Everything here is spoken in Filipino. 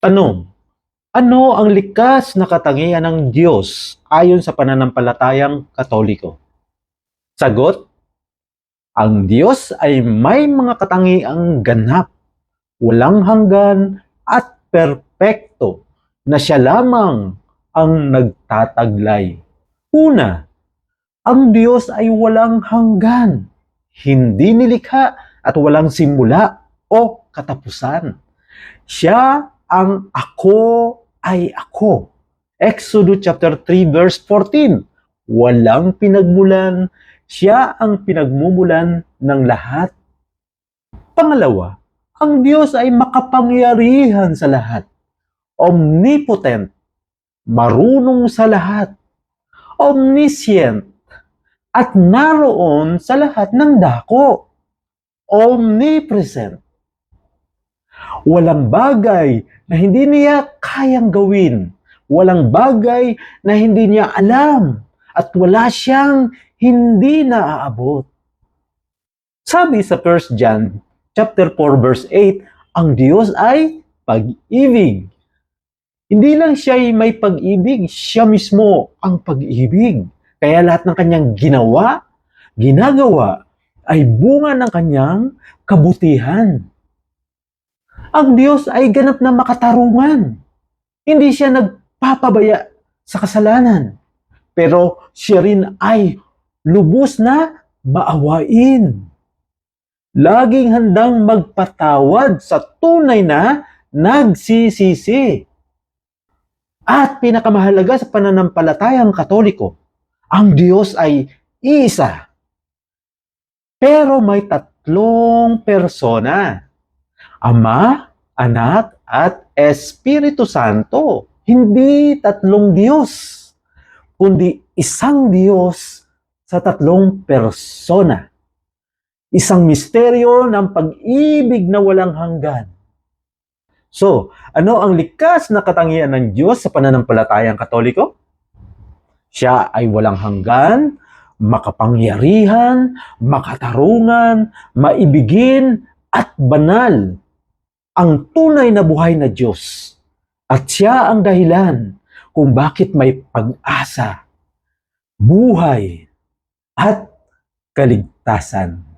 Tanong, ano ang likas na katangian ng Diyos ayon sa pananampalatayang Katoliko? Sagot, ang Diyos ay may mga katangiang ganap, walang hanggan at perpekto na siya lamang ang nagtataglay. Una, ang Diyos ay walang hanggan, hindi nilikha at walang simula o katapusan. Siya ang ako ay ako. Exodus chapter 3 verse 14. Walang pinagmulan, siya ang pinagmumulan ng lahat. Pangalawa, ang Diyos ay makapangyarihan sa lahat. Omnipotent, marunong sa lahat. Omniscient, at naroon sa lahat ng dako. Omnipresent. Walang bagay na hindi niya kayang gawin. Walang bagay na hindi niya alam. At wala siyang hindi naaabot. Sabi sa 1 John chapter 4 verse 8, ang Diyos ay pag-ibig. Hindi lang siya ay may pag-ibig, siya mismo ang pag-ibig. Kaya lahat ng kanyang ginawa, ginagawa, ay bunga ng kanyang kabutihan. Ang Diyos ay ganap na makatarungan. Hindi siya nagpapabaya sa kasalanan. Pero siya rin ay lubos na maawain. Laging handang magpatawad sa tunay na nagsisisi. At pinakamahalaga sa pananampalatayang katoliko, ang Diyos ay isa. Pero may tatlong persona. Ama, Anak, at Espiritu Santo. Hindi tatlong Diyos, kundi isang Diyos sa tatlong persona. Isang misteryo ng pag-ibig na walang hanggan. So, ano ang likas na katangian ng Diyos sa pananampalatayang katoliko? Siya ay walang hanggan, makapangyarihan, makatarungan, maibigin, at banal. Ang tunay na buhay na Diyos. At siya ang dahilan kung bakit may pag-asa, buhay, at kaligtasan.